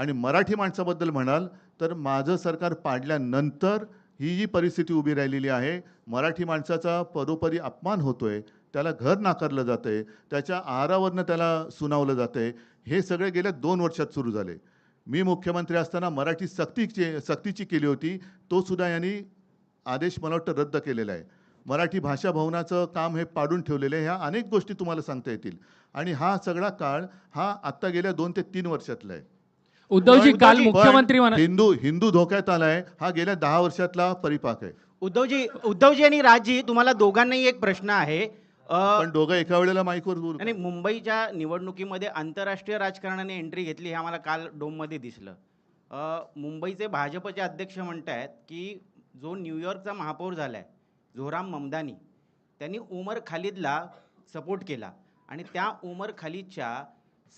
आणि मराठी माणसाबद्दल म्हणाल तर माझं सरकार पाडल्यानंतर ही जी परिस्थिती उभी राहिलेली आहे मराठी माणसाचा परोपरी अपमान होतो आहे त्याला घर नाकारलं जातंय त्याच्या आहारावरनं त्याला सुनावलं जातंय हे सगळे गेल्या दोन वर्षात सुरू झाले. मी मुख्यमंत्री असताना मराठी सक्तीची सक्तीची केली होती तो सुद्धा यांनी आदेश मला वाटतं रद्द केलेला आहे. मराठी भाषा भवनाचं काम हे पाडून ठेवलेलं आहे ह्या अनेक गोष्टी तुम्हाला सांगता येतील. आणि हा सगळा काळ हा आत्ता गेल्या दोन ते तीन वर्षातला आहे. उद्धवजी काल मुख्यमंत्री म्हणा हिंदू हिंदू धोक्यात आलाय. हा गेल्या दहा वर्षातला परिपाक आहे. उद्धवजी उद्धवजी आणि राजजी तुम्हाला दोघांनाही एक प्रश्न आहे. पण दोघं एका वेळेला माईकवर बोलू आणि मुंबईच्या निवडणुकीमध्ये आंतरराष्ट्रीय राजकारणाने एंट्री घेतली हे आम्हाला काल डोममध्ये दिसलं. मुंबईचे भाजपचे अध्यक्ष म्हणत आहेत की जो न्यूयॉर्कचा महापौर झाला आहे झोराम ममदानी त्यांनी उमर खालिदला सपोर्ट केला. आणि त्या उमर खालिदच्या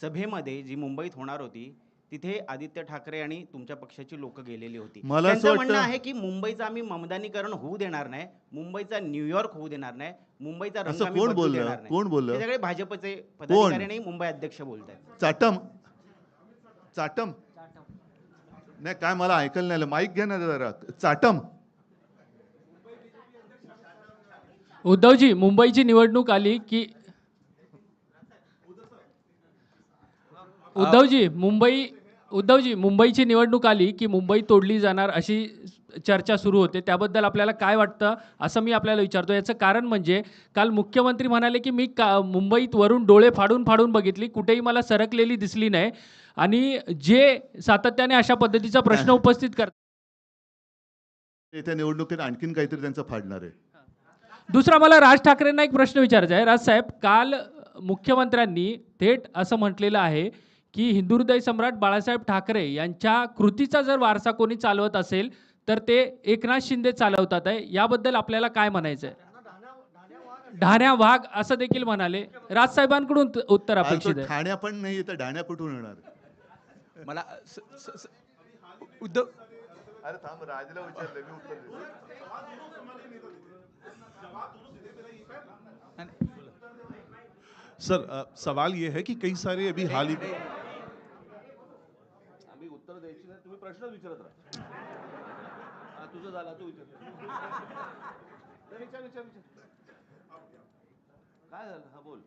सभेमध्ये जी मुंबईत होणार होती तिथे आदित्य ठाकरे आणि तुमच्या पक्षाची लोक गेलेली होती. मला असं म्हणणं आहे की मुंबईचं आम्ही ममदानीकरण होऊ देणार नाही मुंबईचा न्यूयॉर्क होऊ देणार नाही मुंबईचा रंग असं आम्ही कोण बदलू बोललं? देणार नाही. कोण बोललं? हे सगळे भाजपचे पदाधिकारी आणि मुंबई अध्यक्ष बोलत आहेत. चाटम. चाटम. नाही काय मला ऐकायला नाही आलं माईक घ्या ना जरा. चाटम. उद्धवजी मुंबईची निवडणूक आली की उद्धवजी मुंबई उद्धवजी मुंबईची निवडणूक आली की मुंबई तोडली जाणार अशी चर्चा सुरू होते. त्याबद्दल आपल्याला काय वाटतं असं मी आपल्याला विचारतो याचं कारण म्हणजे काल मुख्यमंत्री म्हणाले की मी का मुंबईत वरून डोळे फाडून फाडून बघितली. कुठेही मला सरकलेली दिसली नाही. आणि जे सातत्याने अशा पद्धतीचा प्रश्न उपस्थित करतात येत्या निवडणुकीत आणखीन काहीतरी त्यांचं फाडणार आहे. दुसरा मला राज ठाकरेंना एक प्रश्न विचारायचा आहे. राजसाहेब काल मुख्यमंत्र्यांनी थेट असं म्हटलेलं आहे की हिंदुहृदय सम्राट बाळासाहेब ठाकरे यांच्या कृतीचा जर वारसा कोणी चालवत असेल तर ते एकनाथ शिंदे चालवतात आहे. याबद्दल आपल्याला काय म्हणायचं आहे ढाण्या वाघ असं देखील म्हणाले. राजसाहेबांकडून उत्तर अपेक्षित आहे. ठाण्या पण नाही तर ढाण्या कुठून येणार? मला उद्धव अरे थांब राजला विचारलं मी उत्तर. सर अ, सवाल ये है कि कई सारे अभी हाल ही में आम्ही उत्तर द्यायची नाही तुम्ही प्रश्न विचारत राहा. हा, तुझं झाला तू विचार. नाही, विचार विचार विचार. काय झालं? हा बोल.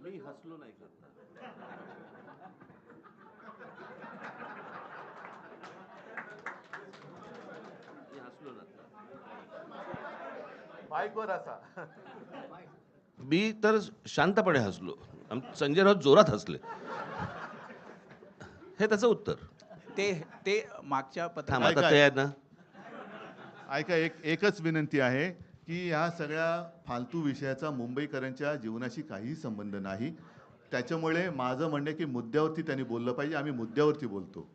मी हसलो नाही करता. मी हसलो ना माईकवर असा. मी तर शांतपणे हसलो. आम- संजय राऊत जोरात हसले. हे त्याचं उत्तर. ते ते मागच्या थांब आता ते ना? ऐका एक एकच विनंती आहे की ह्या सगळ्या फालतू विषयाचा मुंबईकरांच्या जीवनाशी काहीही संबंध नाही. त्याच्यामुळे माझं म्हणणं आहे की मुद्द्यावरती त्यांनी बोललं पाहिजे आम्ही मुद्द्यावरती बोलतो.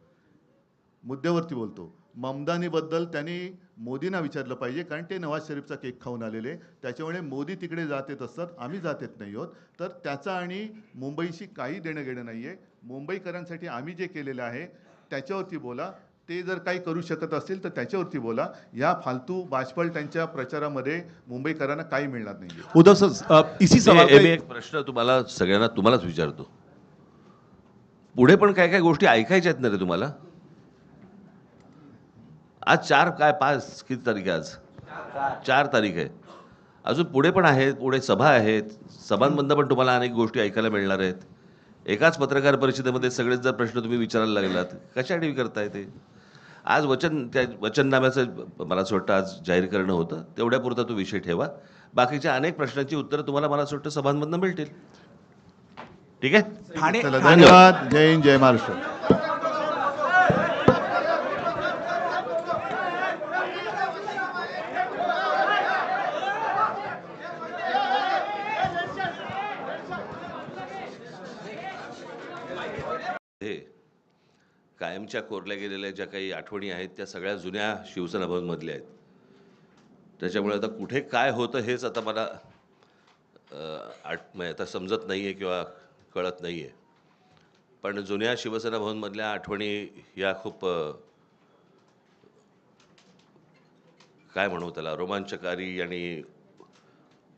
मुद्द्यावरती बोलतो. ममदानीबद्दल त्यांनी मोदींना विचारलं पाहिजे कारण ते नवाज शरीफचा केक खाऊन आलेले. त्याच्यामुळे मोदी तिकडे जात येत असतात आम्ही जात येत नाही आहोत. तर त्याचा आणि मुंबईशी काही देणं घेणं नाही आहे मुंबईकरांसाठी आम्ही जे केलेलं आहे त्याच्यावरती बोला. ते जर काही करू शकत असतील तर त्याच्यावरती बोला. या फालतू बाजपळ त्यांच्या प्रचारामध्ये मुंबईकरांना काही मिळणार नाही उद्धव सर इसी सवाल एक प्रश्न तुम्हाला सगळ्यांना तुम्हालाच विचारतो. पुढे पण काय काय गोष्टी ऐकायच्या आहेत ना रे तुम्हाला? आज चार काय पाच किती तारीख आहे आज? चार तारीख आहे. अजून पुढे पण आहेत पुढे सभा आहेत. सभांमधनं पण तुम्हाला अनेक गोष्टी ऐकायला मिळणार आहेत. एकाच पत्रकार परिषदेमध्ये सगळेच जर प्रश्न तुम्ही विचारायला लागलात कशासाठी करताय ते? आज वचन त्या वचननाम्याचं मला असं वाटतं आज जाहीर करणं होतं. तेवढ्यापुरता तो विषय ठेवा. बाकीच्या अनेक प्रश्नांची उत्तरं तुम्हाला मला असं वाटतं सभांमधनं मिळतील. ठीक आहे? धन्यवाद. जय हिंद जय महाराष्ट्र हे कायमच्या कोरल्या गेलेल्या ज्या काही आठवणी आहेत त्या सगळ्या जुन्या शिवसेना भवनमधल्या आहेत. त्याच्यामुळे आता कुठे काय होतं हेच आता मला आठ म्हणजे आता समजत नाही आहे किंवा कळत नाही आहे पण जुन्या शिवसेना भवनमधल्या आठवणी या खूप काय म्हणू त्याला रोमांचकारी आणि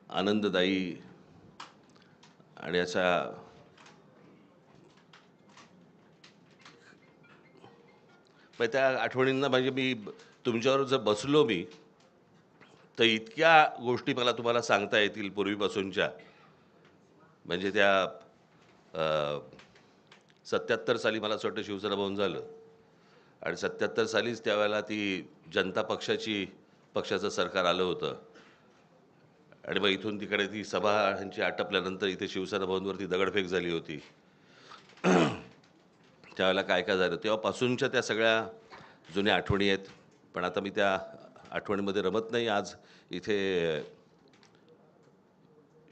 आनंददायी आणि याचा मग त्या आठवणींना म्हणजे मी तुमच्यावर जर बसलो मी तर इतक्या गोष्टी मला तुम्हाला सांगता येतील पूर्वीपासूनच्या. म्हणजे त्या सत्याहत्तर साली मला असं वाटतं शिवसेना भवन झालं. आणि सत्याहत्तर सालीच त्यावेळेला ती जनता पक्षाची पक्षाचं सरकार आलं होतं. आणि मग इथून तिकडे ती सभा ह्यांची आटपल्यानंतर इथे शिवसेना भवनवरती दगडफेक झाली होती. त्यावेळेला काय काय झालं? तेव्हापासूनच्या त्या सगळ्या जुन्या आठवणी आहेत. पण आता मी त्या आठवणीमध्ये रमत नाही. आज इथे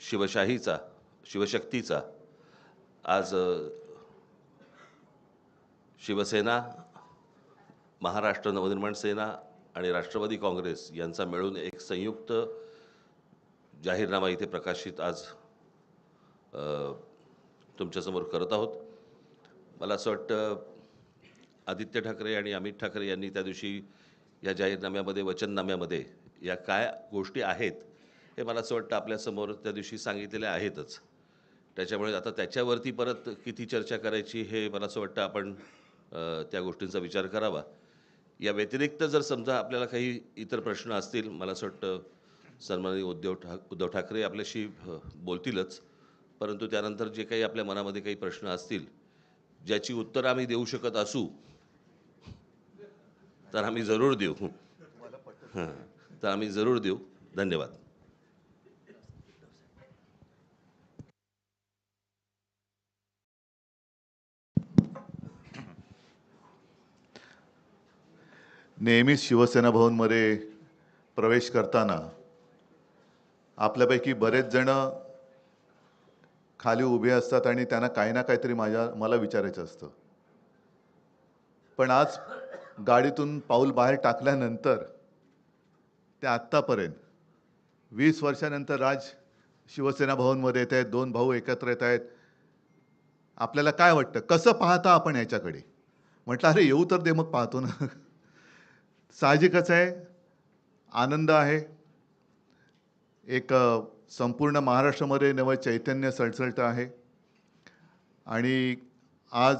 शिवशाहीचा शिवशक्तीचा आज शिवसेना महाराष्ट्र नवनिर्माण सेना आणि राष्ट्रवादी काँग्रेस यांचा मिळून एक संयुक्त जाहीरनामा इथे प्रकाशित आज तुमच्यासमोर करत आहोत. मला असं वाटतं आदित्य ठाकरे आणि अमित ठाकरे यांनी त्या दिवशी या जाहीरनाम्यामध्ये वचननाम्यामध्ये या काय गोष्टी आहेत हे मला असं वाटतं आपल्यासमोर त्या दिवशी सांगितलेल्या आहेतच. त्याच्यामुळे आता त्याच्यावरती परत किती चर्चा करायची हे मला असं वाटतं आपण त्या गोष्टींचा विचार करावा. या व्यतिरिक्त जर समजा आपल्याला काही इतर प्रश्न असतील मला असं वाटतं सन्माननीय उद्धव ठाक उद्धव ठाकरे आपल्याशी बोलतीलच. परंतु त्यानंतर जे काही आपल्या मनामध्ये काही प्रश्न असतील ज्याची उत्तरं आम्ही देऊ शकत असू तर आम्ही जरूर देऊ. हां तर आम्ही जरूर देऊ. धन्यवाद. नेहमीच शिवसेना भवनमध्ये प्रवेश करताना आपल्यापैकी बरेच जण खाली उभे असतात आणि त्यांना काही ना काहीतरी माझ्या मला विचारायचं असतं. पण आज गाडीतून पाऊल बाहेर टाकल्यानंतर ते आत्तापर्यंत वीस वर्षानंतर राज शिवसेना भवनमध्ये येत आहेत दोन भाऊ एकत्र येत आहेत. आपल्याला काय वाटतं? कसं पाहता आपण याच्याकडे? म्हटलं अरे येऊ तर दे मग पाहतो ना. साहजिकच आहे. आनंद आहे. एक संपूर्ण महाराष्ट्रामध्ये नवं चैतन्य सळसळतं आहे. आणि आज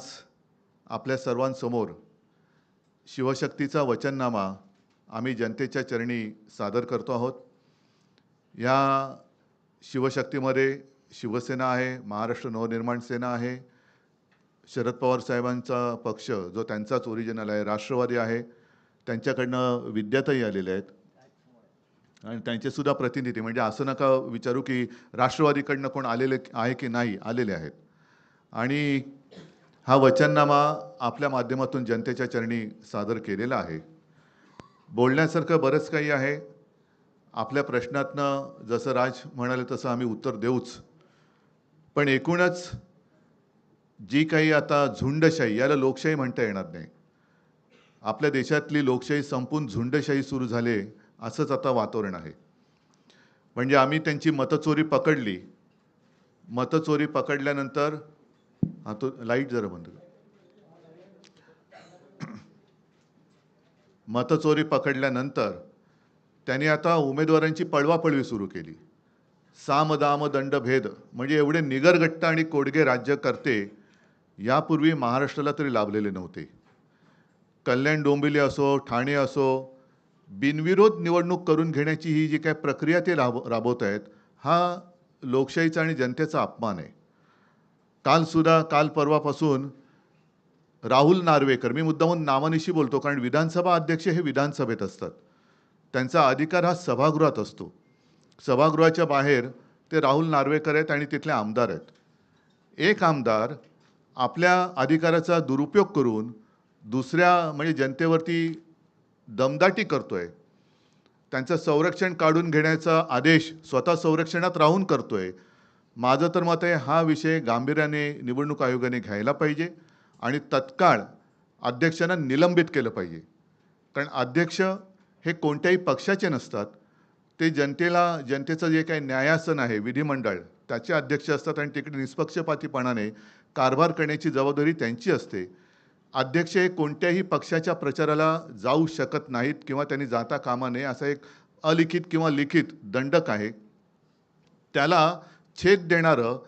आपल्या सर्वांसमोर शिवशक्तीचा वचननामा आम्ही जनतेच्या चरणी सादर करतो आहोत. या शिवशक्तीमध्ये शिवसेना आहे महाराष्ट्र नवनिर्माण सेना आहे. शरद पवार साहेबांचा पक्ष जो त्यांचाच ओरिजिनल आहे राष्ट्रवादी आहे. त्यांच्याकडनं विद्याताई आलेल्या आहेत. आणि त्यांचे सुद्धा प्रतिनिधी म्हणजे असं नका विचारू की राष्ट्रवादीकडनं कोण आलेले आहे की नाही आलेले आहेत. आणि हा वचननामा आपल्या माध्यमातून जनतेच्या चरणी सादर केलेला आहे. बोलण्यासारखं बरंच काही आहे. आपल्या प्रश्नातनं जसं राज म्हणाले तसं आम्ही उत्तर देऊच. पण एकूणच जी काही आता झुंडशाही याला लोकशाही म्हणता येणार नाही. आपल्या देशातली लोकशाही संपून झुंडशाही सुरू झाले. असंच आता वातावरण आहे. म्हणजे आम्ही त्यांची मतचोरी पकडली. मतचोरी पकडल्यानंतर हा तो लाइट जरा बंद मतचोरी पकडल्यानंतर त्यांनी आता उमेदवारांची पळवापळवी सुरू केली. साम दाम दंड भेद म्हणजे एवढे निगरगट्ट आणि कोडगे राज्य करते यापूर्वी महाराष्ट्राला तरी लाभलेले नव्हते. कल्याण डोंबिवली असो ठाणे असो बिनविरोध निवडणूक करून घेण्याची ही जी काय प्रक्रिया ते राब राबवत आहेत हा लोकशाहीचा आणि जनतेचा अपमान आहे. कालसुद्धा काल परवापासून राहुल नार्वेकर मी मुद्दामून नामानिशी बोलतो कारण विधानसभा अध्यक्ष हे विधानसभेत असतात. त्यांचा अधिकार हा सभागृहात असतो. सभागृहाच्या बाहेर ते राहुल नार्वेकर आहेत आणि तिथले आमदार आहेत. एक आमदार आपल्या अधिकाराचा दुरुपयोग करून दुसऱ्या म्हणजे जनतेवरती दमदाटी करतोय. त्यांचं संरक्षण काढून घेण्याचा आदेश स्वतः संरक्षणात राहून करतोय. माझं तर मत आहे हा विषय गांभीर्याने निवडणूक आयोगाने घ्यायला पाहिजे आणि तत्काळ अध्यक्षांना निलंबित केलं पाहिजे. कारण अध्यक्ष हे कोणत्याही पक्षाचे नसतात. ते जनतेला जनतेचं जे काही न्यायासन आहे विधिमंडळ त्याचे अध्यक्ष असतात आणि तिकडे निष्पक्षपातीपणाने कारभार करण्याची जबाबदारी त्यांची असते. अध्यक्ष हे कोणत्याही पक्षाच्या प्रचाराला जाऊ शकत नाहीत किंवा त्यांनी जाता कामा नये असा एक अलिखित किंवा लिखित दंडक आहे. त्याला छेद देणारं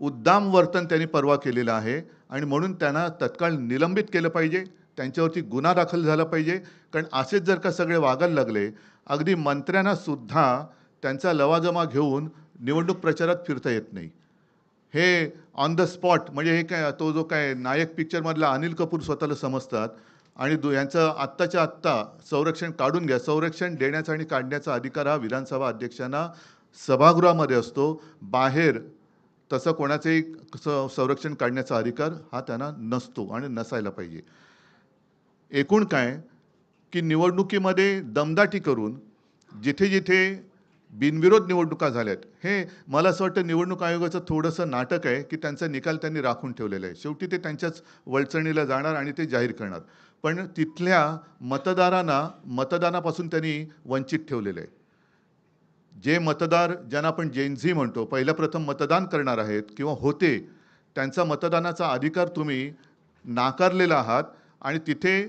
उद्दाम वर्तन त्यांनी परवा केलेलं आहे आणि म्हणून त्यांना तत्काळ निलंबित केलं पाहिजे. त्यांच्यावरती गुन्हा दाखल झाला पाहिजे. कारण असेच जर का सगळे वागायला लागले अगदी मंत्र्यांनासुद्धा त्यांचा लवाजमा घेऊन निवडणूक प्रचारात फिरता येत नाही. हे ऑन द स्पॉट म्हणजे हे काय तो जो काय नायक पिक्चरमधला अनिल कपूर स्वतःला समजतात आणि दु यांचं आत्ताच्या आत्ता संरक्षण काढून घ्या. संरक्षण देण्याचा आणि काढण्याचा अधिकार हा विधानसभा अध्यक्षांना सभागृहामध्ये असतो. बाहेर तसं कोणाचंही संरक्षण काढण्याचा अधिकार हा त्यांना नसतो आणि नसायला पाहिजे. एकूण काय की निवडणुकीमध्ये दमदाटी करून जिथे जिथे बिनविरोध निवडणुका झाल्यात. हे मला असं वाटतं निवडणूक आयोगाचं थोडंसं नाटक आहे की त्यांचा निकाल त्यांनी राखून ठेवलेला आहे. शेवटी ते त्यांच्याच वळचणीला जाणार आणि ते जाहीर करणार. पण तिथल्या मतदारांना मतदानापासून त्यांनी वंचित ठेवलेलं आहे. जे मतदार ज्यांना आपण जेनझी म्हणतो पहिल्या प्रथम मतदान करणार आहेत किंवा होते त्यांचा मतदानाचा अधिकार तुम्ही नाकारलेला आहात आणि तिथे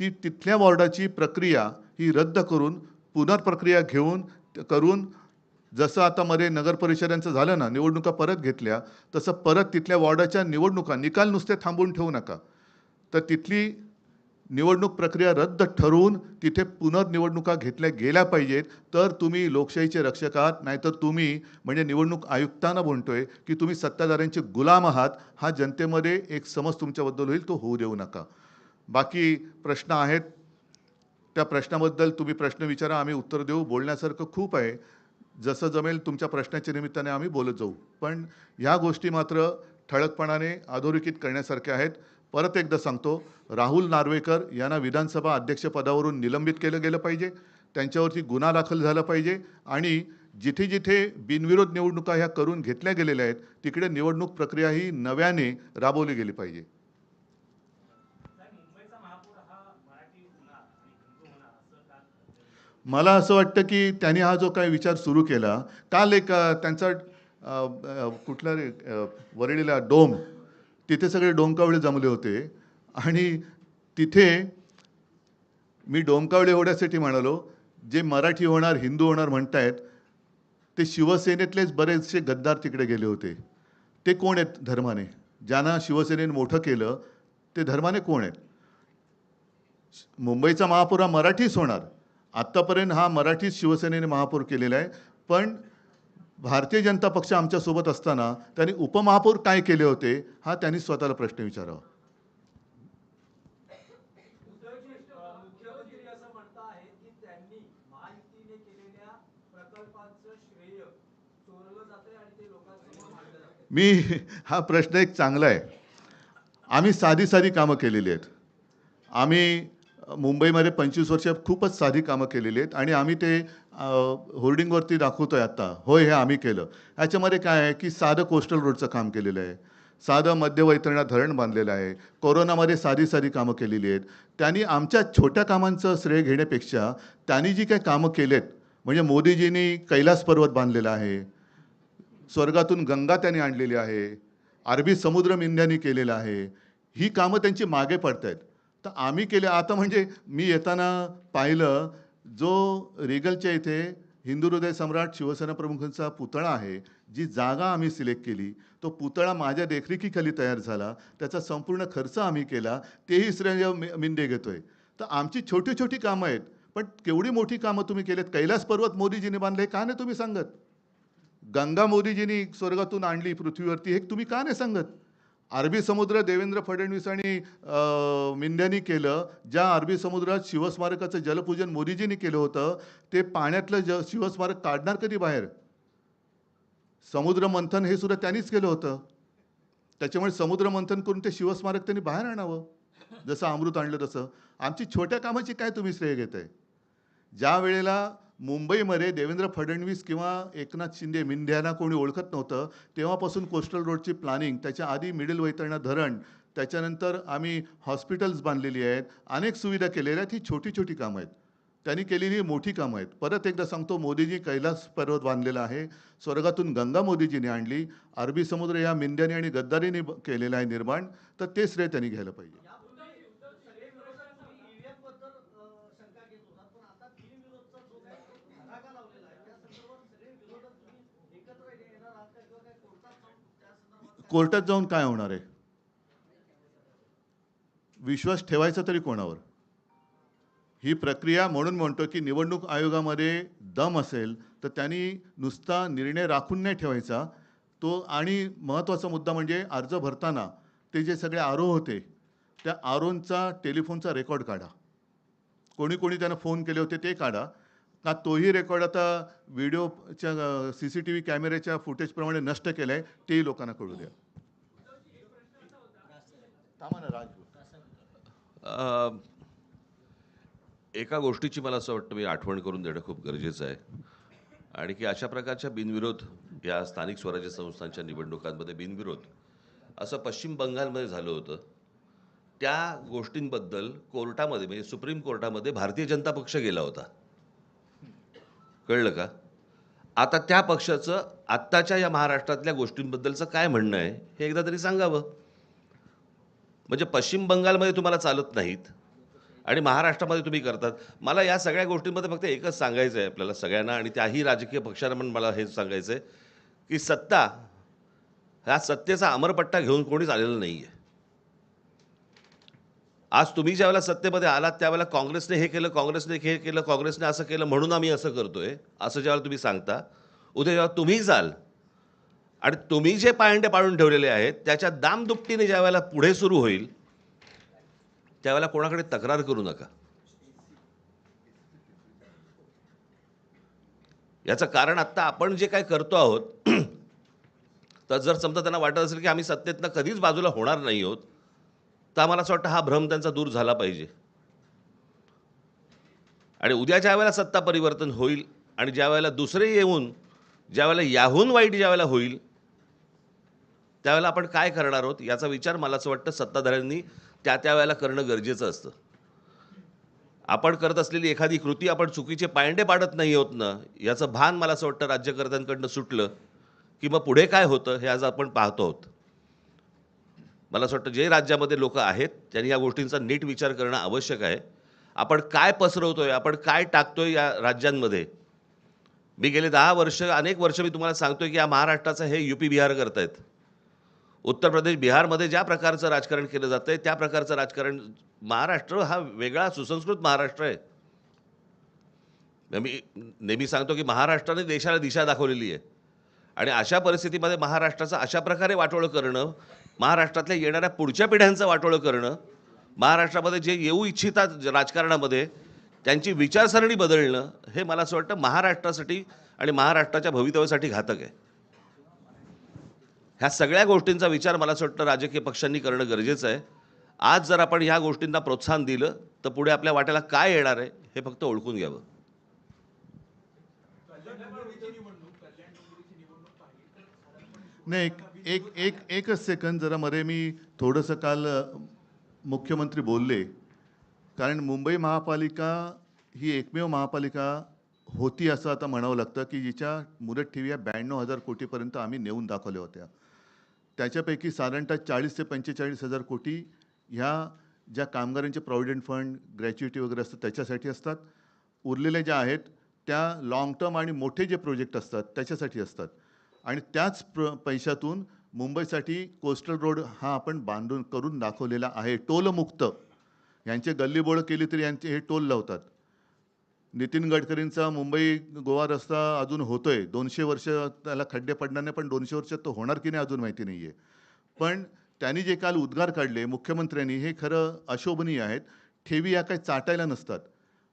ती तिथल्या वॉर्डाची प्रक्रिया ही रद्द करून पुनर्प्रक्रिया घेऊन करून जसं आता मध्ये नगर परिषदांचं झालं ना निवडणुका परत घेतल्या तसं परत तिथल्या वॉर्डाच्या निवडणुका निकाल नुसते थांबवून ठेवू नका. तर तिथली निवडणूक प्रक्रिया रद्द ठरवून तिथे पुनर्निवडणुका घेतल्या गेल्या पाहिजेत. तर तुम्ही लोकशाहीचे रक्षक आहात नाहीतर तुम्ही म्हणजे निवडणूक आयुक्तांना म्हणतोय की तुम्ही सत्ताधाऱ्यांचे गुलाम आहात हा जनतेमध्ये एक समज तुमच्याबद्दल होईल तो होऊ देऊ नका. बाकी प्रश्न आहेत त्या प्रश्नाबद्दल तुम्ही प्रश्न विचारा आम्ही उत्तर देऊ. बोलण्यासारखं खूप आहे. जसं जमेल तुमच्या प्रश्नाच्या निमित्ताने आम्ही बोलत जाऊ. पण ह्या गोष्टी मात्र ठळकपणाने अधोरेखित करण्यासारख्या आहेत. परत एकदा सांगतो राहुल नार्वेकर यांना विधानसभा अध्यक्षपदावरून निलंबित केलं गेलं पाहिजे. त्यांच्यावरती गुन्हा दाखल झाला पाहिजे. आणि जिथे जिथे बिनविरोध निवडणुका ह्या करून घेतल्या गेलेल्या आहेत तिकडे निवडणूक प्रक्रिया ही नव्याने राबवली गेली पाहिजे. मला असं वाटतं की त्यांनी हा जो काही विचार सुरू केला काल एक त्यांचा कुठला रे वरळीला डोम तिथे सगळे डोंकावळे जमले होते. आणि तिथे मी डोंकावळे होण्यासाठी म्हणालो जे मराठी होणार हिंदू होणार म्हणतायत ते शिवसेनेतलेच बरेचसे गद्दार तिकडे गेले होते. ते कोण आहेत धर्माने? ज्यांना शिवसेनेने मोठं केलं ते धर्माने कोण आहेत? मुंबईचा महापुरा मराठीच होणार. आत्तापर्यंत हा मराठीच शिवसेनेने महापौर केलेला आहे. पण भारतीय जनता पक्ष आमच्यासोबत असताना त्यांनी उपमहापौर काय केले होते हा त्यांनी स्वतःला प्रश्न विचारावा. मी हा प्रश्न एक चांगला आहे. आम्ही साधी साधी कामं केलेली आहेत. आम्ही मुंबईमध्ये पंचवीस वर्ष खूपच साधी कामं केलेली आहेत आणि आम्ही ते होर्डिंगवरती दाखवतो आहे आता होय हे आम्ही केलं. ह्याच्यामध्ये काय आहे की साधं कोस्टल रोडचं काम केलेलं आहे. साधं मध्यवैतरणा धरण बांधलेलं आहे. कोरोनामध्ये साधी साधी कामं केलेली आहेत. त्यांनी आमच्या छोट्या कामांचं श्रेय घेण्यापेक्षा त्यांनी जी काही कामं केलेत म्हणजे मोदीजींनी कैलास पर्वत बांधलेला आहे स्वर्गातून गंगा त्यांनी आणलेली आहे अरबी समुद्र मिंध्यानी केलेलं आहे ही कामं त्यांची मागे पडत आहेत तर आम्ही केले. आता म्हणजे मी येताना पाहिलं जो रेगलच्या इथे हिंदू हृदय सम्राट शिवसेना प्रमुखांचा पुतळा आहे जी जागा आम्ही सिलेक्ट केली. तो पुतळा माझ्या देखरेखीखाली तयार झाला. त्याचा संपूर्ण खर्च आम्ही केला. तेही श्रेय मिंडे मिंदे घेतोय. तर आमची छोटी छोटी कामं आहेत. पण केवढी मोठी कामं तुम्ही केलेत? कैलास पर्वत मोदीजीने बांधले का नाही तुम्ही सांगत? गंगा मोदीजींनी स्वर्गातून आणली पृथ्वीवरती. हे तुम्ही का नाही सांगत? अरबी समुद्र देवेंद्र फडणवीस आणि मिंड्यांनी केलं ज्या अरबी समुद्रात शिवस्मारकाचं जलपूजन मोदीजींनी केलं होतं ते पाण्यातलं ज शिवस्मारक काढणार कधी बाहेर? समुद्र मंथन हे सुद्धा त्यांनीच केलं होतं. त्याच्यामुळे समुद्र मंथन करून ते शिवस्मारक त्यांनी बाहेर आणावं जसं अमृत आणलं तसं. आमची छोट्या कामाची काय तुम्ही श्रेय घेताय? ज्या वेळेला मुंबईमध्ये देवेंद्र फडणवीस किंवा एकनाथ शिंदे मिंध्याना कोणी ओळखत नव्हतं तेव्हापासून कोस्टल रोडची प्लॅनिंग त्याच्या आधी मिडल वैतरणा धरण त्याच्यानंतर आम्ही हॉस्पिटल्स बांधलेली आहेत अनेक सुविधा केलेल्या आहेत ही छोटी छोटी कामं आहेत. त्यांनी केलेली ही मोठी कामं आहेत. परत एकदा सांगतो मोदीजी कैलास पर्वत बांधलेला आहे स्वर्गातून गंगा मोदीजीने आणली अरबी समुद्र या मिंद्याने आणि गद्दारीने केलेला आहे निर्माण तर ते श्रेय त्यांनी घ्यायला पाहिजे. कोर्टात जाऊन काय होणार आहे? विश्वास ठेवायचा तरी कोणावर? ही प्रक्रिया म्हणून म्हणतो की निवडणूक आयोगामध्ये दम असेल तर त्यांनी नुसता निर्णय राखून नाही ठेवायचा. तो आणि महत्त्वाचा मुद्दा म्हणजे अर्ज भरताना ते जे सगळे आरो होते त्या आरोंचा टेलिफोनचा रेकॉर्ड काढा. कोणी कोणी त्यांना फोन केले होते ते काढा. का तोही रेकॉर्ड आता व्हिडिओच्या सी सी टी व्ही कॅमेऱ्याच्या फुटेजप्रमाणे नष्ट केलं आहे तेही लोकांना कळू द्या. राज. एका गोष्टीची मला असं वाटतं मी आठवण करून देणं खूप गरजेचं आहे. आणि की अशा प्रकारच्या बिनविरोध या स्थानिक स्वराज्य संस्थांच्या निवडणुकांमध्ये बिनविरोध असं पश्चिम बंगालमध्ये झालं होतं. त्या गोष्टींबद्दल कोर्टामध्ये म्हणजे सुप्रीम कोर्टामध्ये भारतीय जनता पक्ष गेला होता. कळलं का? आता त्या पक्षाचं आत्ताच्या या महाराष्ट्रातल्या गोष्टींबद्दलचं काय म्हणणं आहे हे एकदा तरी सांगावं. म्हणजे पश्चिम बंगालमध्ये तुम्हाला चालत नाहीत आणि महाराष्ट्रामध्ये तुम्ही करतात. मला या सगळ्या गोष्टींमध्ये फक्त एकच सांगायचं आहे आपल्याला सगळ्यांना आणि त्याही राजकीय पक्षांना पण मला हे सांगायचं आहे की सत्ता ह्या सत्तेचा अमरपट्टा घेऊन कोणीच आलेलं नाही आहे आज तुम्ही ज्यावेळेला सत्तेमध्ये आलात त्यावेळेला काँग्रेसने हे केलं काँग्रेसने हे केलं काँग्रेसने असं केलं म्हणून आम्ही असं करतोय असं ज्यावेळेला तुम्ही सांगता उद्या जेव्हा तुम्ही जाल आणि तुम्ही जे पायंडे पाडून ठेवलेले आहेत त्याच्या दामदुपटीने ज्यावेळेला पुढे सुरू होईल त्यावेळेला कोणाकडे तक्रार करू नका. याचं कारण आत्ता आपण जे काय करतो आहोत तर जर समजा त्यांना वाटत असेल की आम्ही सत्तेतनं कधीच बाजूला होणार नाही आहोत तर आम्हाला असं वाटतं हा भ्रम त्यांचा दूर झाला पाहिजे. आणि उद्या ज्या वेळेला सत्ता परिवर्तन होईल आणि ज्या वेळेला दुसरे येऊन ज्या वेळेला याहून वाईट ज्या वेळेला होईल त्यावेळेला आपण काय करणार आहोत याचा विचार मला असं वाटतं सत्ताधाऱ्यांनी त्या त्या वेळेला करणं गरजेचं असतं. आपण करत असलेली एखादी कृती आपण चुकीचे पायंडे पाडत नाही होत ना याचं भान मला असं वाटतं राज्यकर्त्यांकडनं सुटलं की मग पुढे काय होतं हे आज आपण पाहतो आहोत. मला असं वाटतं जे राज्यामध्ये लोक आहेत त्यांनी या गोष्टींचा नीट विचार करणं आवश्यक आहे. आपण काय पसरवतोय आपण काय टाकतोय या राज्यांमध्ये? मी गेले दहा वर्ष अनेक वर्ष मी तुम्हाला सांगतोय की या महाराष्ट्राचं हे यू पी बिहार करतायत. उत्तर प्रदेश बिहारमध्ये ज्या प्रकारचं राजकारण केलं जातं आहे त्या प्रकारचं राजकारण महाराष्ट्र हा वेगळा सुसंस्कृत महाराष्ट्र आहे. मी नेहमी सांगतो की महाराष्ट्राने देशाला दिशा दाखवलेली आहे. आणि अशा परिस्थितीमध्ये महाराष्ट्राचं अशा प्रकारे वाटोळं करणं महाराष्ट्रातल्या येणाऱ्या पुढच्या पिढ्यांचं वाटोळं करणं महाराष्ट्रामध्ये जे येऊ इच्छितात राजकारणामध्ये त्यांची विचारसरणी बदलणं हे मला असं वाटतं महाराष्ट्रासाठी आणि महाराष्ट्राच्या भवितव्यासाठी घातक आहे. ह्या सगळ्या गोष्टींचा विचार मला असं वाटतं राजकीय पक्षांनी करणं गरजेचं आहे. आज जर आपण ह्या गोष्टींना प्रोत्साहन दिलं तर पुढे आपल्या वाट्याला काय येणार आहे हे फक्त ओळखून घ्यावं. नाही एक एक एकच सेकंद जरा मध्ये मी थोडंसं काल मुख्यमंत्री बोलले. कारण मुंबई महापालिका ही एकमेव महापालिका होती असं आता म्हणावं लागतं की जिच्या मुदत ठेवी या ब्याण्णव हजार कोटीपर्यंत आम्ही नेऊन दाखवल्या होत्या. त्याच्यापैकी साधारणतः चाळीस ते पंचेचाळीस हजार कोटी ह्या ज्या कामगारांचे प्रॉव्हिडंट फंड ग्रॅच्युइटी वगैरे असतात त्याच्यासाठी असतात. उरलेल्या ज्या आहेत त्या लाँग टर्म आणि मोठे जे प्रोजेक्ट असतात त्याच्यासाठी असतात. आणि त्याच प्र पैशातून मुंबईसाठी कोस्टल रोड हा आपण बांधून करून दाखवलेला आहे. टोलमुक्त. यांचे गल्लीबोळं केली तरी यांचे हे टोल लावतात. नितीन गडकरींचा मुंबई गोवा रस्ता अजून होतोय. दोनशे वर्ष त्याला खड्डे पडणार नाही पण दोनशे वर्ष तो होणार की नाही अजून माहिती नाही आहे पण त्यांनी जे काल उद्गार काढले मुख्यमंत्र्यांनी हे खरं अशोभनीय आहेत. ठेवी या काही चाटायला नसतात.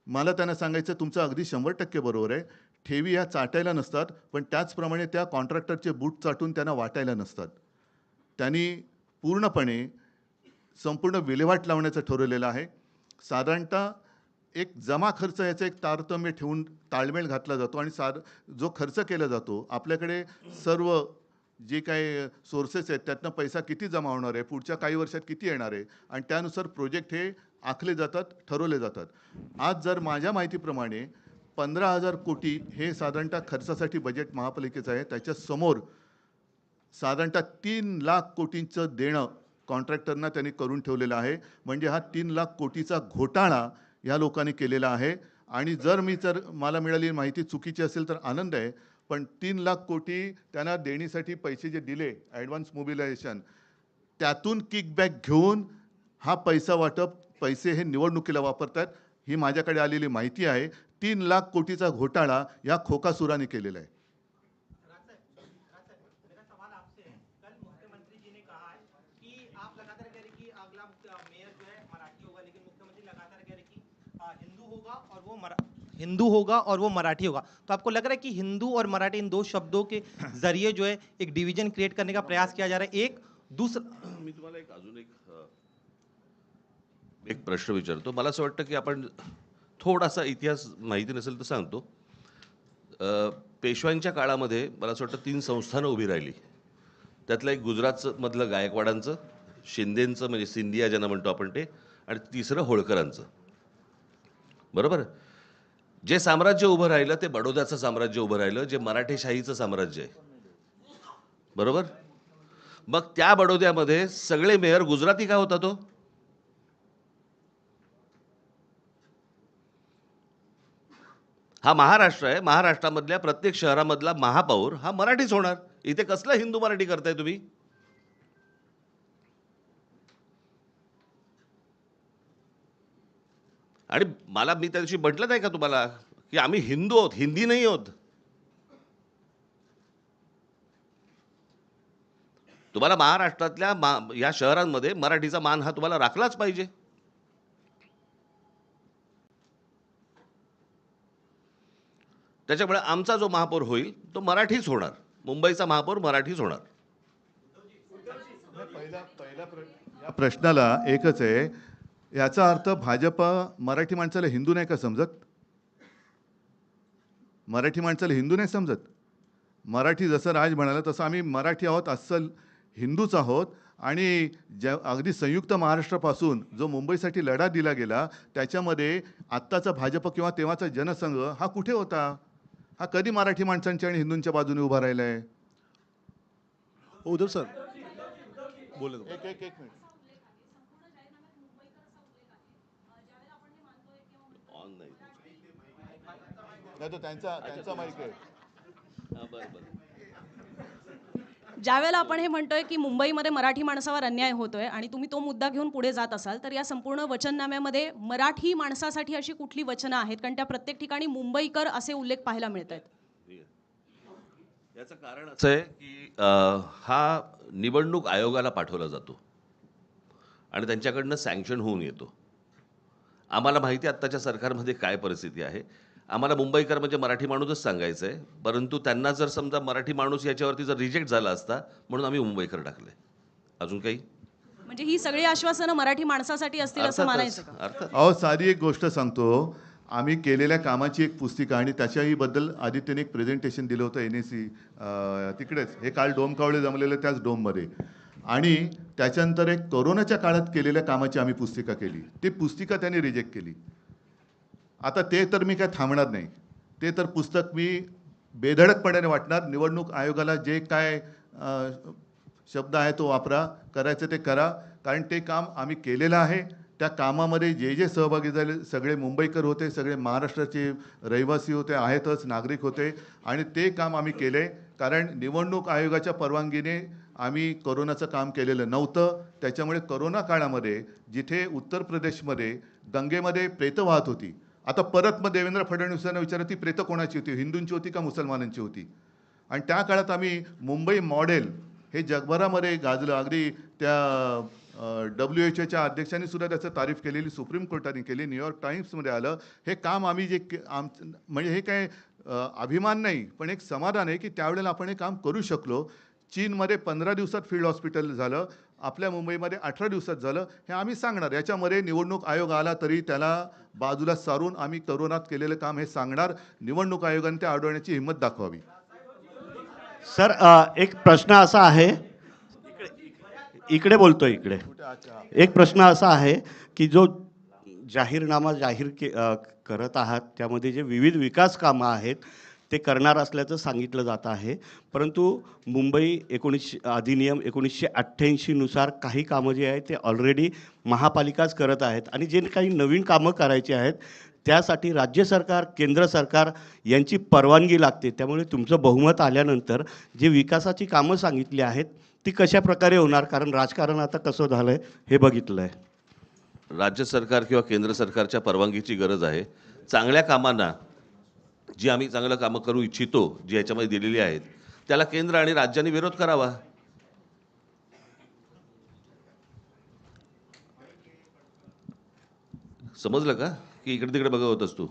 मला त्यांना सांगायचं तुमचं अगदी शंभर टक्के बरोबर आहे. ठेवी ह्या चाटायला नसतात पण त्याचप्रमाणे त्या कॉन्ट्रॅक्टरचे बूट चाटून त्यांना वाटायला नसतात. त्यांनी पूर्णपणे संपूर्ण विल्हेवाट लावण्याचं ठरवलेलं आहे. साधारणतः एक जमा खर्च याचं एक तारतम्य ठेवून ताळमेळ घातला जातो आणि सा जो खर्च केला जातो आपल्याकडे सर्व जे काही सोर्सेस आहेत त्यातनं पैसा किती जमा होणार आहे पुढच्या काही वर्षात किती येणार आहे आणि त्यानुसार प्रोजेक्ट हे आखले जातात ठरवले जातात. आज जर माझ्या माहितीप्रमाणे पंधरा हजार कोटी हे साधारणतः खर्चासाठी बजेट महापालिकेचं आहे. त्याच्यासमोर साधारणतः तीन लाख कोटींचं देणं कॉन्ट्रॅक्टरना त्यांनी करून ठेवलेलं आहे. म्हणजे हा तीन लाख कोटीचा घोटाळा ह्या लोकांनी केलेला आहे. आणि जर मी जर मला मिळालेली माहिती चुकीची असेल तर आनंद आहे. पण तीन लाख कोटी त्यांना देणीसाठी पैसे जे दिले ॲडव्हान्स मोबिलायझेशन त्यातून किकबॅक घेऊन हा पैसा वाटप पैसे हे निवडणुकीला वापरतात ही माझ्याकडे आलेली माहिती आहे. तीन लाख कोटीचा घोटाळा या खोकासुराने केलेला आहे. मेरा सवाल आपसे है कल मुख्यमंत्री जी ने कहा है कि आप लगातार कह रहे कि अगला मुख्य- मेयर जो है मराठी होगा लेकिन मुख्यमंत्री लगातार कह रहे कि आ, हिंदू होगा और वो मरा हिंदू होगा और वो मराठी होगा। तो आपको लग रहा है कि हिंदू और मराठी इन दो शब्दों के ज़रिए जो है एक डिवीज़न क्रिएट करने का प्रयास किया जा रहा है। एक दूसरा मी तुम्हाला एक अजून एक एक प्रश्न विचारतो. मला असं वाटतं की आपण थोडासा इतिहास माहिती नसेल तर सांगतो. पेशव्यांच्या काळामध्ये मला असं वाटतं तीन संस्थानं उभी राहिली. त्यातलं एक गुजरातचं मधलं गायकवाडांचं शिंदेंचं म्हणजे सिंधिया ज्यांना म्हणतो आपण ते आणि तिसरं होळकरांचं. बरोबर? जे साम्राज्य उभं राहिलं ते बडोद्याचं साम्राज्य उभं राहिलं जे मराठेशाहीचं साम्राज्य आहे. बरोबर? मग त्या बडोद्यामध्ये सगळे मेयर गुजराती का होता तो? हा महाराष्ट्र आहे. महाराष्ट्रामधल्या प्रत्येक शहरामधला महापौर हा मराठीच होणार. इथे कसलं हिंदू मराठी करताय तुम्ही? आणि मला मी त्या दिवशी म्हटलं नाही का तुम्हाला की आम्ही हिंदू आहोत हिंदी नाही आहोत? तुम्हाला महाराष्ट्रातल्या मा या शहरांमध्ये मराठीचा मान हा तुम्हाला राखलाच पाहिजे. त्याच्यामुळे आमचा जो महापौर होईल तो मराठीच होणार. मुंबईचा महापौर मराठीच होणार. पहिला या प्रश्नाला एकच आहे. याचा अर्थ भाजप मराठी माणसाला हिंदू नाही का समजत? मराठी माणसाला हिंदू नाही समजत? मराठी जसं राज म्हणाला तसं आम्ही मराठी आहोत अस्सल हिंदूच आहोत. आणि ज्या अगदी संयुक्त महाराष्ट्रापासून जो मुंबईसाठी लढा दिला गेला त्याच्यामध्ये आत्ताचा भाजप किंवा तेव्हाचा जनसंघ हा कुठे होता? हा कधी मराठी माणसांच्या आणि हिंदूंच्या बाजूने उभा राहिला आहे उद्धव सर. बोले तो. एक एक एक मिनिट. नाही. तो त्यांचा त्यांचा माईक आहे. ज्यावेळेला आपण हे म्हणतोय की मुंबईमध्ये मराठी माणसावर अन्याय होतोय आणि तुम्ही तो मुद्दा घेऊन पुढे जात असाल तर या संपूर्ण वचननाम्यामध्ये मराठी माणसासाठी अशी कुठली वचनं आहेत? कारण त्या प्रत्येक ठिकाणी मुंबईकर असे उल्लेख पाहायला मिळत आहेत याचं कारण असं आहे की हा निवडणूक आयोगाला पाठवला जातो आणि त्यांच्याकडनं सँक्शन होऊन येतो. आम्हाला माहिती आत्ताच्या सरकारमध्ये काय परिस्थिती आहे. आम्हाला मुंबईकर म्हणजे मराठी माणूसच सांगायचं आहे परंतु त्यांना जर समजा मराठी माणूस याच्यावरती जर रिजेक्ट झाला असता म्हणून आम्ही मुंबईकर टाकले अजून काही? म्हणजे ही सगळी आश्वासनं मराठी माणसासाठी असतील असं मानायचं का? अहो साधी एक गोष्ट सांगतो. आम्ही केलेल्या कामाची एक पुस्तिका आणि त्याच्याहीबद्दल आदित्यने एक प्रेझेंटेशन दिलं होतं एन एस सी तिकडेच. हे काल डोम कावळे जमलेलं त्याच डोममध्ये. आणि त्याच्यानंतर एक कोरोनाच्या काळात केलेल्या कामाची आम्ही पुस्तिका केली. ती पुस्तिका त्यांनी रिजेक्ट केली. आता ते तर मी काय थांबणार नाही. ते तर पुस्तक मी बेधडकपणाने वाटणार. निवडणूक आयोगाला जे काय शब्द आहे तो वापरा. करायचं ते करा. कारण ते काम आम्ही केलेलं आहे. त्या कामामध्ये जे जे सहभागी झाले सगळे मुंबईकर होते सगळे महाराष्ट्राचे रहिवासी होते आहेतच नागरिक होते. आणि ते काम आम्ही केले. कारण निवडणूक आयोगाच्या परवानगीने आम्ही करोनाचं काम केलेलं नव्हतं. त्याच्यामुळे करोना काळामध्ये जिथे उत्तर प्रदेशमध्ये गंगेमध्ये प्रेतं वाहत होती आता परत मग देवेंद्र फडणवीसांना विचारलं ती प्रेतं कोणाची होती? हिंदूंची होती का मुसलमानांची होती? आणि त्या काळात आम्ही मुंबई मॉडेल हे जगभरामध्ये गाजलं. अगदी त्या डब्ल्यू एच ओच्या अध्यक्षांनी सुद्धा त्याचं तारीफ केलेली सुप्रीम कोर्टाने केली न्यूयॉर्क टाइम्समध्ये आलं. हे काम आम्ही जे के- आम म्हणजे हे काय अभिमान नाही पण एक समाधान आहे की त्यावेळेला आपण हे काम करू शकलो. चीनमध्ये पंधरा दिवसात फील्ड हॉस्पिटल झालं. आपल्या मुंबईमध्ये अठरा दिवसात झालं हे आम्ही सांगणार. याच्यामध्ये निवडणूक आयोग आला तरी त्याला बाजूला सारून आम्ही करोनात केलेलं काम हे सांगणार. निवडणूक आयोगाने ते आढळण्याची हिंमत दाखवावी. सर एक प्रश्न असा आहे. इकडे बोलतो इकडे. एक प्रश्न असा आहे की जो जाहीरनामा जाहीर के करत आहात त्यामध्ये जे विविध विकास कामं आहेत ते करणार असल्याचं सांगितलं जात आहे. परंतु मुंबई एकोणीसशे अधिनियम एकोणीसशे अठ्ठ्याऐंशीनुसार काही कामं जी आहेत ते ऑलरेडी महापालिकाच करत आहेत. आणि जे काही नवीन कामं करायची आहेत त्यासाठी राज्य सरकार केंद्र सरकार यांची परवानगी लागते. त्यामुळे तुमचं बहुमत आल्यानंतर जे विकासाची कामं सांगितली आहेत ती कशा प्रकारे होणार? कारण राजकारण आता कसं झालं आहे हे बघितलं आहे राज्य सरकार किंवा केंद्र सरकारच्या परवानगीची गरज आहे. चांगल्या कामांना जी आम्ही चांगलं कामं करू इच्छितो जी याच्यामध्ये दिलेली आहेत त्याला केंद्र आणि राज्यांनी विरोध करावा. समजलं का? की इकडे तिकडे बघत होतस तू?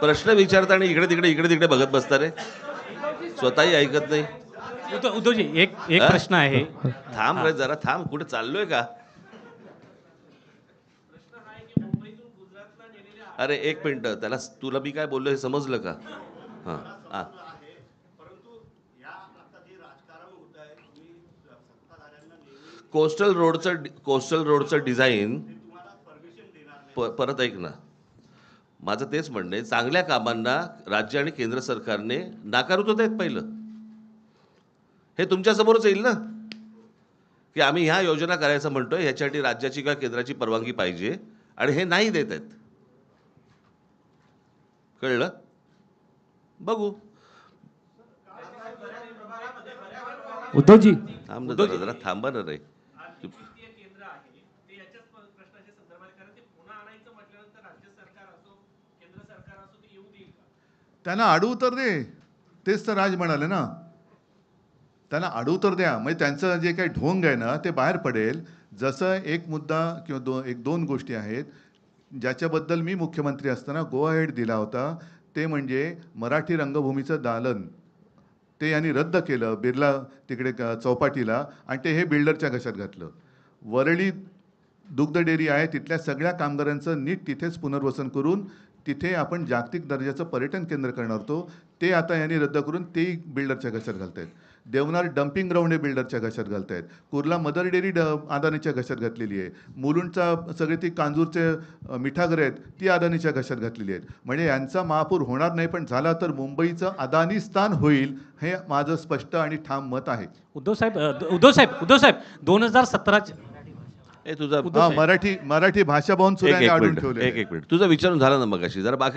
प्रश्न विचारता आणि इकडे तिकडे इकडे तिकडे बघत बसता रे. स्वतःही ऐकत नाही. उद्धव उद्धवजी एक एक? प्रश्न आहे. थांब रे जरा थांब. कुठे चाललोय का? अरे एक मिनिट. त्याला तुला मी काय बोललो हे समजलं का? हां हां. कोस्टल रोडचं कोस्टल रोडचं डिझाईन प परत ऐक ना. माझं तेच म्हणणं आहे चांगल्या कामांना राज्य आणि केंद्र सरकारने नाकारत होत आहेत पहिलं. हे तुमच्यासमोरच येईल ना? की आम्ही ह्या योजना करायचं म्हणतोय ह्याच्यासाठी राज्याची किंवा केंद्राची परवानगी पाहिजे आणि हे नाही देत आहेत. कळलं? बघू. उद्धवजी. थांब जरा जरा थांबा ना रे. तू- केंद्र आहे. ते याच्याच प्रश्नाच्या संदर्भात कारण ते पुन्हा आणायचं म्हटल्यानंतर राज्य सरकार असो केंद्र सरकार असो ते येऊ देईल का? त्यांना आडू तर दे. तेच तर राज म्हणाले ना. त्यांना आडू तर द्या. म्हणजे त्यांचं जे काही ढोंग आहे ना ते बाहेर पडेल. जसं एक मुद्दा किंवा दो एक दोन गोष्टी आहेत. ज्याच्याबद्दल मी मुख्यमंत्री असताना गो अहेड दिला होता ते म्हणजे मराठी रंगभूमीचं दालन. ते यांनी रद्द केलं बिर्ला तिकडे चौपाटीला आणि ते हे बिल्डरच्या घशात घातलं. वरळी दुग्ध डेअरी आहे तिथल्या सगळ्या कामगारांचं नीट तिथेच पुनर्वसन करून तिथे आपण जागतिक दर्जाचं पर्यटन केंद्र करणार होतो. ते आता यांनी रद्द करून तेही बिल्डरच्या घशात घालत आहेत देवनार डम्पिंग ग्राउंड हे बिल्डरच्या घशात घालतायत. कुर्ला मदर डेअरी ड अदानीच्या घशात घातलेली आहे. मुलुंडचा सगळे ती कांजूरचे मिठागरे आहेत ती अदानीच्या घशात घातलेली आहेत. म्हणजे यांचा महापूर होणार नाही पण झाला तर मुंबईचं अदानीस्थान होईल हे माझं स्पष्ट आणि ठाम मत आहे. उद्धव साहेब उद्धव साहेब उद्धव साहेब दोन हजार सतराच्या ए तुझा मराठी मराठी भाषा भवन सुद्धा ठेवले एक एक मिनिट. तुझं विचारून झालं ना मग जरा बाकी